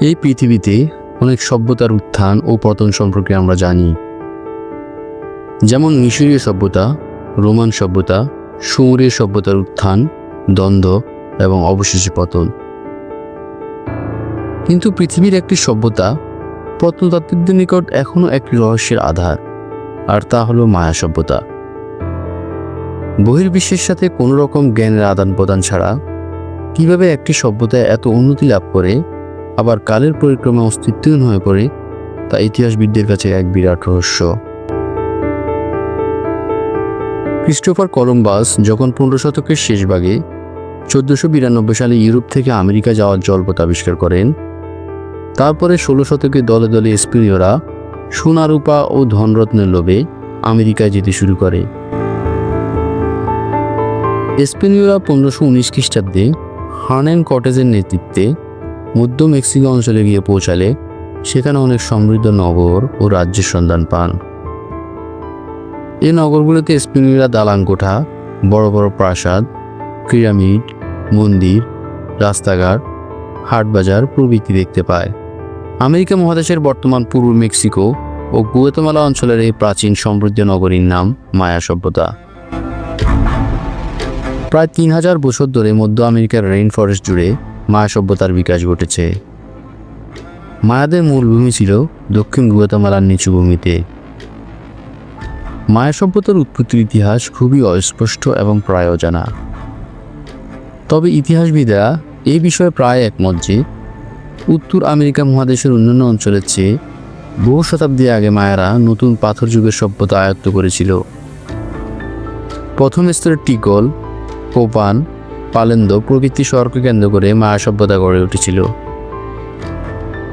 এই পৃথিবীতে অনেক সভ্যতার উত্থান ও পতন সম্পর্কে আমরা জানি। যেমন মিশরীয় সভ্যতা, রোমান সভ্যতা, সুমেরীয় সভ্যতার উত্থান, দ্বন্দ্ব এবং অবশেষে পতন। কিন্তু পৃথিবীর একটি সভ্যতা প্রত্নতাত্ত্বিকদের নিকট এখনও একটি রহস্যের আধার, আর তা হলো মায়া সভ্যতা। বহির্বিশ্বের সাথে কোনো রকম জ্ঞানের আদান প্রদান ছাড়া কীভাবে একটি সভ্যতা এত উন্নতি লাভ করে আবার কালের পরিক্রমা অস্তিত্বহীন হয়ে পড়ে, তা ইতিহাসবিদদের কাছে এক বিরাট রহস্য। ক্রিস্টোফার কলম্বাস যখন পনেরো শতকের শেষ ভাগে চোদ্দশো বিরানব্বই সালে ইউরোপ থেকে আমেরিকা যাওয়ার জলপথ আবিষ্কার করেন, তারপরে ষোলো শতকে দলে দলে স্পেনীয়রা সোনারূপা ও ধনরত্নের লোভে আমেরিকায় যেতে শুরু করে। স্পেনীয়রা পনেরোশো উনিশ খ্রিস্টাব্দে হার্নেন কটেজের নেতৃত্বে মধ্য মেক্সিকো অঞ্চলে গিয়ে পৌঁছালে সেখানে অনেক সমৃদ্ধ নগর ও রাজ্যের সন্ধান পান। এই নগরগুলোতে স্পেনীয়রা দালান কোঠা, বড় বড় প্রাসাদ, পিরামিড, মন্দির, রাস্তাঘাট হাটবাজার প্রভৃতি দেখতে পায়। আমেরিকা মহাদেশের বর্তমান পূর্ব মেক্সিকো ও গুয়েতমালা অঞ্চলের এই প্রাচীন সমৃদ্ধ নগরীর নাম মায়া সভ্যতা। প্রায় তিন হাজার বছর ধরে মধ্য আমেরিকার রেইন ফরেস্ট জুড়ে মায়া সভ্যতার বিকাশ ঘটেছে। মায়াদের মূল ভূমি ছিল দক্ষিণ গুয়েতামালার নিচু ভূমিতে। মায়া সভ্যতার উৎপত্তির ইতিহাস খুবই অস্পষ্ট এবং প্রায় অজানা তবে ইতিহাসবিদরা এই বিষয়ে প্রায় একমত যে, উত্তর আমেরিকা মহাদেশের অন্যান্য অঞ্চলের চেয়ে বহু শতাব্দী আগে মায়ারা নতুন পাথর যুগের সভ্যতা আয়ত্ত করেছিল। প্রথম স্তরের টিকল, কোপান পালেন্দ প্রভৃতি শহরকে কেন্দ্র করে মায়া সভ্যতা গড়ে উঠেছিল।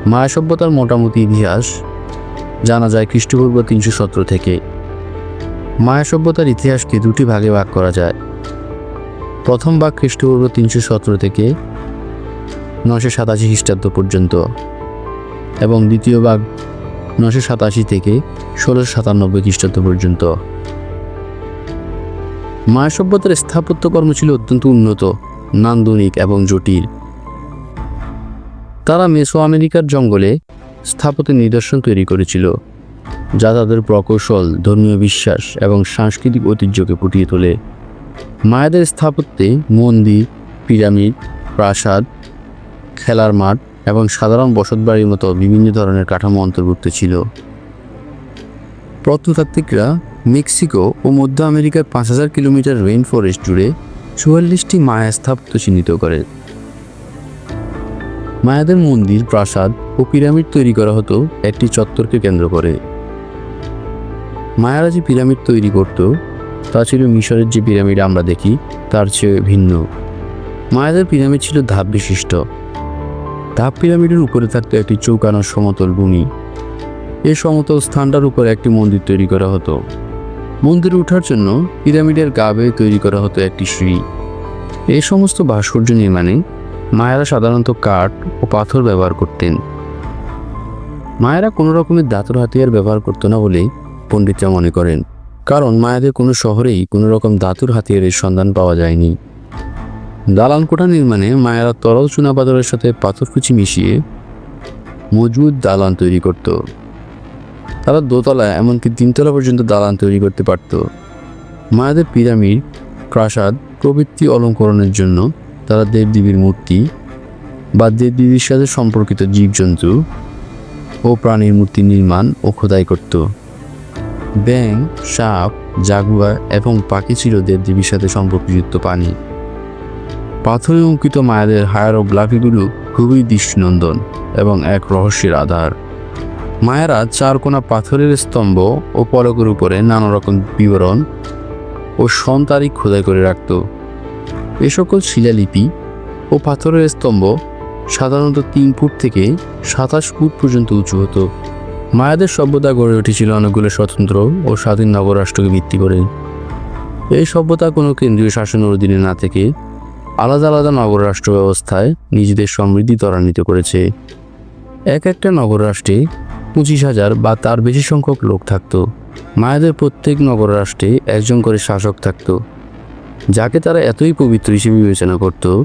মায়া সভ্যতার মোটামুটি ইতিহাস জানা যায় খ্রিস্টপূর্ব তিনশো সতেরো থেকে। মায়া সভ্যতার ইতিহাসকে দুটি ভাগে ভাগ করা যায়। প্রথম ভাগ খ্রিস্টপূর্ব তিনশো সতেরো থেকে নশো সাতাশি খ্রিস্টাব্দ পর্যন্ত এবং দ্বিতীয় ভাগ নশো সাতাশি থেকে ষোলোশো সাতানব্বই খ্রিস্টাব্দ পর্যন্ত। মায়া সভ্যতার স্থাপত্যকর্ম ছিল অত্যন্ত উন্নত, নান্দনিক এবং জটিল। তারা মেসো আমেরিকার জঙ্গলে স্থাপত্যের নিদর্শন তৈরি করেছিল, যা তাদের প্রকৌশল, ধর্মীয় বিশ্বাস এবং সাংস্কৃতিক ঐতিহ্যকে ফুটিয়ে তোলে। মায়াদের স্থাপত্যে মন্দির, পিরামিড, প্রাসাদ, খেলার মাঠ এবং সাধারণ বসতবাড়ির মতো বিভিন্ন ধরনের কাঠামো অন্তর্ভুক্ত ছিল। প্রত্নতাত্ত্বিকরা মেক্সিকো ও মধ্য আমেরিকার পাঁচ হাজার কিলোমিটার রেইন ফরেস্ট জুড়ে চুয়াল্লিশটি মায়া স্থাপত্য চিহ্নিত করে। মায়াদের মন্দির, প্রাসাদ ও পিরামিড তৈরি করা হতো একটি চত্বরকে কেন্দ্র করে। মায়ারা যে পিরামিড তৈরি করত, তা ছিল মিশরের যে পিরামিড আমরা দেখি, তার চেয়ে ভিন্ন। মায়াদের পিরামিড ছিল ধাপ বিশিষ্ট। ধাপ পিরামিডের উপরে থাকতো একটি চৌকানো সমতল ভূমি। এই সমতল স্থানটার উপর একটি মন্দির তৈরি করা হতো। মন্দিরে ওঠার জন্য পিরামিডের গা বেয়ে তৈরি করা হতো একটি সিঁড়ি। এই সমস্ত ভাস্কর্য নির্মাণে মায়েরা সাধারণত কাঠ ও পাথর ব্যবহার করতেন। মায়েরা কোনো রকমের দাঁতর হাতিয়ার ব্যবহার করতো না বলেই পণ্ডিতরা মনে করেন, কারণ মায়াদের কোনো শহরেই কোনো রকম দাতুর হাতিয়ারের সন্ধান পাওয়া যায়নি। দালান কোঠা নির্মাণে মায়েরা তরল চুনাপাথরের সাথে পাথরকুচি মিশিয়ে মজবুত দালান তৈরি করত। তারা দোতলা এমনকি তিনতলা পর্যন্ত দালান তৈরি করতে পারত। মায়াদের পিরামিড, প্রাসাদ প্রভৃতি অলঙ্করণের জন্য তারা দেবদেবীর মূর্তি বা দেবদেবীর সাথে সম্পর্কিত জীবজন্তু ও প্রাণীর মূর্তি নির্মাণ ও খোদাই করত। ব্যাং, সাপ, জাগুয়ার এবং পাখি ছিল দেবদেবীর সাথে সম্পর্কযুক্ত পানি পাথরে অঙ্কিত মায়াদের হায়ারোগ্রাফিগুলো খুবই দৃষ্টিনন্দন এবং এক রহস্যের আধার। মায়েরা চার কোনা পাথরের স্তম্ভ ও পলকের উপরে নানা রকম বিবরণ ও সন তারিখ খোদাই করে রাখত। এ সকল শিলালিপি ও পাথরের স্তম্ভ সাধারণত তিন ফুট থেকে সাতাশ ফুট পর্যন্ত উঁচু হতো। মায়াদের সভ্যতা গড়ে উঠেছিল অনেকগুলো স্বতন্ত্র ও স্বাধীন নগরাষ্ট্রকে ভিত্তি করে। এই সভ্যতা কোনো কেন্দ্রীয় শাসনের অধীনে না থেকে আলাদা আলাদা নগররাষ্ট্র ব্যবস্থায় নিজেদের সমৃদ্ধি ত্বরান্বিত করেছে। এক একটা নগররাষ্ট্রে পঁচিশ হাজার বা তার বেশি সংখ্যক লোক থাকত। মায়াদের প্রত্যেক নগররাষ্ট্রে একজন করে শাসক থাকতো। যাকে তারা এতই পবিত্র হিসেবে বিবেচনা করত,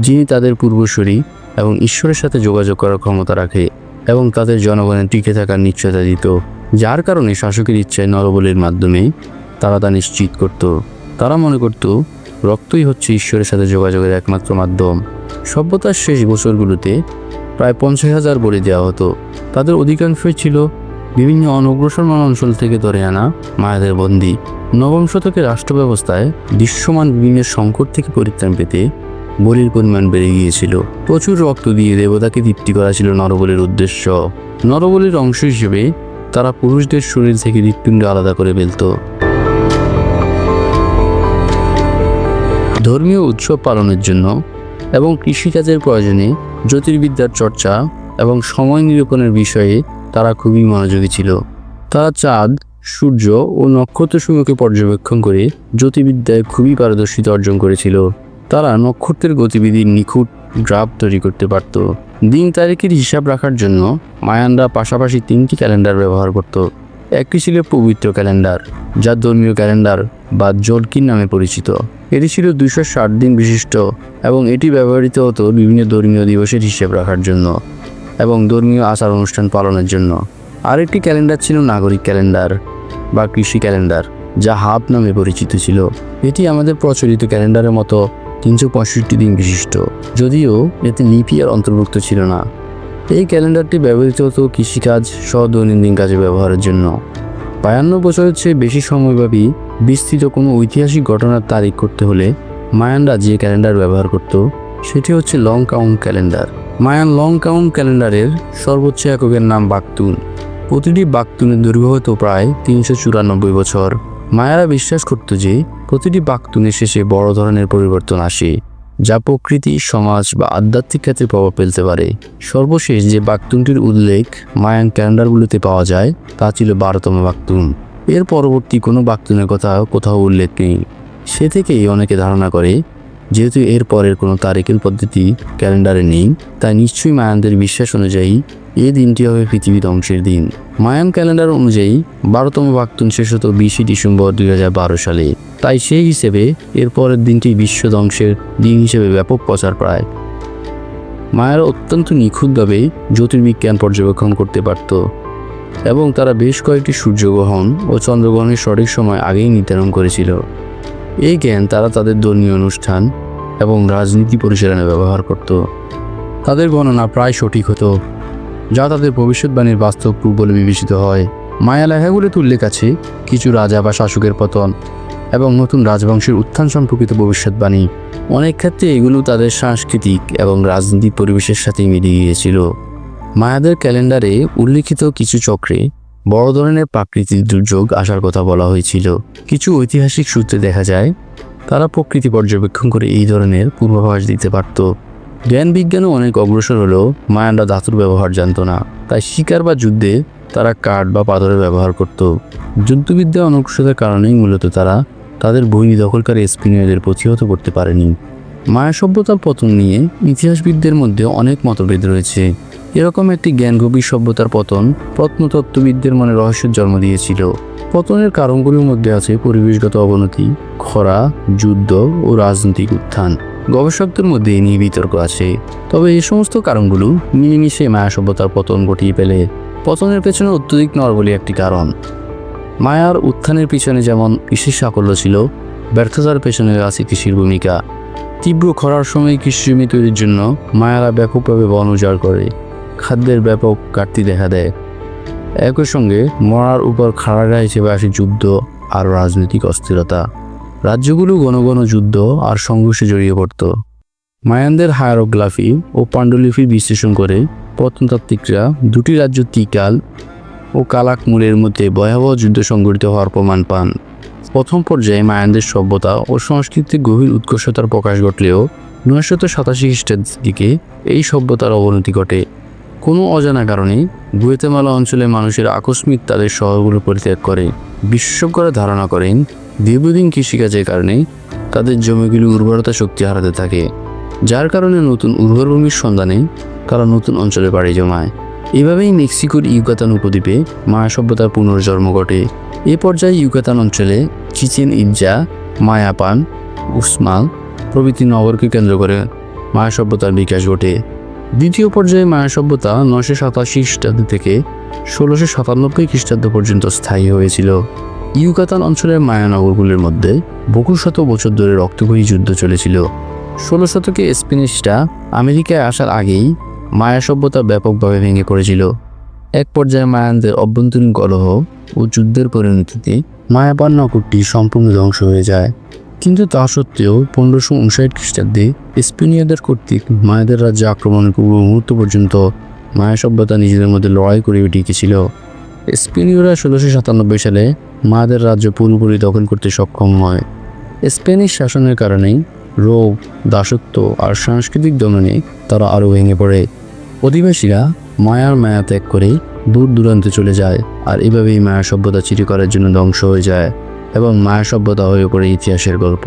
যিনি তাদের পূর্বসূরি এবং ঈশ্বরের সাথে যোগাযোগ করার ক্ষমতা রাখে এবং তাদের জনগণের টিকে থাকার নিশ্চয়তা দিত। যার কারণে শাসকের ইচ্ছায় নরবলির মাধ্যমে তারা তা নিশ্চিত করত। তারা মনে করত, রক্তই হচ্ছে ঈশ্বরের সাথে যোগাযোগের একমাত্র মাধ্যম। সভ্যতার শেষ বছরগুলোতে প্রায় পঞ্চাশ হাজার বলি দেওয়া হতো। তাদের অধিকাংশই ছিল বিভিন্ন অনগ্রসরমান অঞ্চল থেকে ধরে আনা মায়াদের বন্দী। নবম শতকের রাষ্ট্র ব্যবস্থায় দৃশ্যমান বিভিন্ন সংকট থেকে পরিত্রাণ পেতে বলির পরিমাণ বেড়ে গিয়েছিল। প্রচুর রক্ত দিয়ে দেবতাকে তৃপ্তি করা ছিল নরবলির উদ্দেশ্য। নরবলির অংশ হিসেবে তারা পুরুষদের শরীর থেকে হৃৎপিণ্ড আলাদা করে ফেলত। ধর্মীয় উৎসব পালনের জন্য এবং কৃষিকাজের প্রয়োজনে জ্যোতির্বিদ্যার চর্চা এবং সময় নিরূপণের বিষয়ে তারা খুবই মনোযোগী ছিল। তারা চাঁদ, সূর্য ও নক্ষত্রসমূহকে পর্যবেক্ষণ করে জ্যোতির্বিদ্যায় খুবই পারদর্শিতা অর্জন করেছিল। তারা নক্ষত্রের গতিবিধির নিখুঁত গ্রাফ তৈরি করতে পারত। দিন তারিখের হিসাব রাখার জন্য মায়ানরা পাশাপাশি তিনটি ক্যালেন্ডার ব্যবহার করত। একটি ছিল পবিত্র ক্যালেন্ডার, যা ধর্মীয় ক্যালেন্ডার বা জলকিন নামে পরিচিত। এটি ছিল দুশো ষাট দিন বিশিষ্ট এবং এটি ব্যবহৃত হতো বিভিন্ন ধর্মীয় দিবসের হিসেব রাখার জন্য এবং ধর্মীয় আচার অনুষ্ঠান পালনের জন্য। আরেকটি ক্যালেন্ডার ছিল নাগরিক ক্যালেন্ডার বা কৃষি ক্যালেন্ডার, যা হাব নামে পরিচিত ছিল। এটি আমাদের প্রচলিত ক্যালেন্ডারের মতো তিনশো পঁয়ষট্টি দিন বিশিষ্ট, যদিও এতে লিপি আর অন্তর্ভুক্ত ছিল না। এই ক্যালেন্ডারটি ব্যবহৃত হতো কৃষিকাজ সহ দৈনন্দিন কাজে ব্যবহারের জন্য। বায়ান্ন বছরের চেয়ে বেশি সময়ব্যাপী বিস্তৃত কোনো ঐতিহাসিক ঘটনার তারিখ করতে হলে মায়ানরা যে ক্যালেন্ডার ব্যবহার করত। সেটি হচ্ছে long count calendar. Mayan long count ক্যালেন্ডারের সর্বোচ্চ এককের নাম বাকতুন প্রতিটি বাকতুনের দৈর্ঘ্য হতো প্রায় তিনশো চুরানব্বই বছর। মায়ারা বিশ্বাস করত যে প্রতিটি বাকতুনের শেষে বড় ধরনের পরিবর্তন আসে। যা প্রকৃতি, সমাজ বা আধ্যাত্মিক ক্ষেত্রে প্রভাব ফেলতে পারে। সর্বশেষ যে বাক্তুনটির উল্লেখ মায়ান ক্যালেন্ডারগুলোতে পাওয়া যায়, তা ছিল বারোতম বাক্তুন এর পরবর্তী কোনো বাক্তুনের কথা কোথাও উল্লেখ নেই। সে থেকেই অনেকে ধারণা করে, যেহেতু এর পরের কোনো তারিখের পদ্ধতি ক্যালেন্ডারে নেই, তাই নিশ্চয়ই মায়ানদের বিশ্বাস অনুযায়ী এই দিনটি হবে পৃথিবী ধ্বংসের দিন। মায়ান ক্যালেন্ডার অনুযায়ী, বারোতম বাক্তুন শেষ হতো বিশে ডিসেম্বর দুই হাজার বারো সালে। তাই সেই হিসেবে এর পরের দিনটি বিশ্ব ধ্বংসের দিন হিসেবে ব্যাপক প্রচার পায়। মায়ারা অত্যন্ত নিখুঁতভাবে জ্যোতির্বিজ্ঞান পর্যবেক্ষণ করতে পারত এবং তারা বেশ কয়েকটি সূর্যগ্রহণ ও চন্দ্রগ্রহণের সঠিক সময় আগেই নির্ধারণ করেছিল। এই জ্ঞান তারা তাদের ধর্মীয় অনুষ্ঠান এবং রাজনীতি পরিচালনায় ব্যবহার করত। তাদের গণনা প্রায় সঠিক হতো। যা তাদের ভবিষ্যৎবাণীর বাস্তব রূপ বলে বিবেচিত হয়। মায়া লেখাগুলিতে উল্লেখ আছে কিছু রাজা বা শাসকের পতন এবং নতুন রাজবংশের উত্থান সম্পর্কিত ভবিষ্যৎবাণী। অনেক ক্ষেত্রে এগুলো তাদের সাংস্কৃতিক এবং রাজনৈতিক পরিবেশের সাথে মিলিয়ে গিয়েছিল। মায়াদের ক্যালেন্ডারে উল্লিখিত কিছু চক্রে বড় ধরনের প্রাকৃতিক দুর্যোগ আসার কথা বলা হয়েছিল। কিছু ঐতিহাসিক সূত্রে দেখা যায়, তারা প্রকৃতি পর্যবেক্ষণ করে এই ধরনের পূর্বাভাস দিতে পারত। জ্ঞান বিজ্ঞানও অনেক অগ্রসর হলেও মায়ানরা ধাতুর ব্যবহার জানতো না। তাই শিকার বা যুদ্ধে তারা কাঠ বা পাথরের ব্যবহার করত। যুদ্ধবিদ্যা অনগ্রসতার কারণেই মূলত তারা তাদের ভূমি দখলকারী স্পিনীয়দের প্রতিহত করতে পারেনি। মায়া সভ্যতার পতন নিয়ে ইতিহাসবিদদের মধ্যে অনেক মতভেদ রয়েছে। এরকম একটি জ্ঞানগভীর সভ্যতার পতন প্রত্নতত্ত্ববিদদের মনে রহস্যের জন্ম দিয়েছিল। পতনের কারণগুলির মধ্যে আছে পরিবেশগত অবনতি, খরা, যুদ্ধ ও রাজনৈতিক উত্থান। গবেষকদের মধ্যে নিয়ে বিতর্ক আছে। তবে এই সমস্ত কারণগুলো মিলেমিশে মায়া সভ্যতার পতন ঘটিয়ে ফেলে পতনের পেছনে অত্যধিক নরবলি একটি কারণ। মায়ার উত্থানের পিছনে যেমন কৃষির সাকল্য ছিল ব্যর্থতার পেছনে আছে কৃষির ভূমিকা। তীব্র খরার সময় কৃষিজমি তৈরির জন্য মায়ারা ব্যাপকভাবে বন উজাড় করে, খাদ্যের ব্যাপক ঘাটতি দেখা দেয়। একই সঙ্গে মরার উপর খাড়ারা হিসেবে আসে যুদ্ধ আর রাজনৈতিক অস্থিরতা। রাজ্যগুলো ঘন ঘন যুদ্ধ আর সংঘর্ষে জড়িয়ে পড়ত। মায়ানদের হায়ারোগ্রাফি ও পাণ্ডুলিপি বিশ্লেষণ করে প্রত্নতাত্ত্বিকরা দুটি রাজ্য তিকাল ও কালাকমুরের মধ্যে ভয়াবহ যুদ্ধ সংঘটিত হওয়ার প্রমাণ পান। প্রথম পর্যায়ে মায়ানদের সভ্যতা ও সংস্কৃতির গভীর উৎকর্ষতার প্রকাশ ঘটলেও নয়শত সাতাশি খ্রিস্টাব্দের দিকে এই সভ্যতার অবনতি ঘটে। কোনো অজানা কারণে গুয়েতেমালা অঞ্চলের মানুষের আকস্মিক তাদের শহরগুলো পরিত্যাগ করে, বিশেষজ্ঞরা ধারণা করেন দীর্ঘদিন কৃষিকাজের কারণে তাদের জমিগুলি উর্বরতা শক্তি হারাতে থাকে, যার কারণে নতুন উর্বর ভূমির সন্ধানে তারা নতুন অঞ্চলে পাড়ি জমায়। এভাবেই মেক্সিকোর ইউকাতান উপদ্বীপে মায়া সভ্যতার পুনর্জন্ম ঘটে। এ পর্যায়ে ইউকাতান অঞ্চলে চিচেন ইজ্জা মায়াপান, উসমাল প্রভৃতি নগরকে কেন্দ্র করে মায়া সভ্যতার বিকাশ ঘটে। দ্বিতীয় পর্যায়ে মায়া সভ্যতা নশো সাতাশি খ্রিস্টাব্দ থেকে ষোলোশো সাতানব্বই খ্রিস্টাব্দ পর্যন্ত স্থায়ী হয়েছিল। ইউকাতান অঞ্চলের মায়া নগরগুলির মধ্যে বহু শত বছর ধরে রক্তক্ষয়ী যুদ্ধ চলেছিল। ষোলো শতকে স্প্যানিশরা আমেরিকায় আসার আগেই মায়া সভ্যতা ব্যাপকভাবে ভেঙে পড়েছিল। এক পর্যায়ে মায়ানদের অভ্যন্তরীণ কলহ ও যুদ্ধের পরিণতিতে মায়াপান নগরটি সম্পূর্ণ ধ্বংস হয়ে যায়। কিন্তু তা সত্ত্বেও পনেরোশো উনষাট খ্রিস্টাব্দে স্পেনীয়দের কর্তৃক মায়াদের রাজ্যে আক্রমণের পূর্ব মুহূর্ত পর্যন্ত মায়া সভ্যতা নিজেদের মধ্যে লড়াই করে টিকেছিল স্পেনীয়রা ষোলোশো সাতানব্বই সালে মায়াদের রাজ্য পুরোপুরি দখল করতে সক্ষম হয়। স্পেনিশ শাসনের কারণেই রোগ দাসত্ব আর সাংস্কৃতিক দমনে তারা আরও ভেঙে পড়ে। অধিবাসীরা মায়ার মায়া ত্যাগ করে দূর দূরান্তে চলে যায় আর এভাবেই মায়া সভ্যতা চিরকালের জন্য ধ্বংস হয়ে যায়। এবং মায়া সভ্যতা হয়ে পড়ে ইতিহাসের গল্প।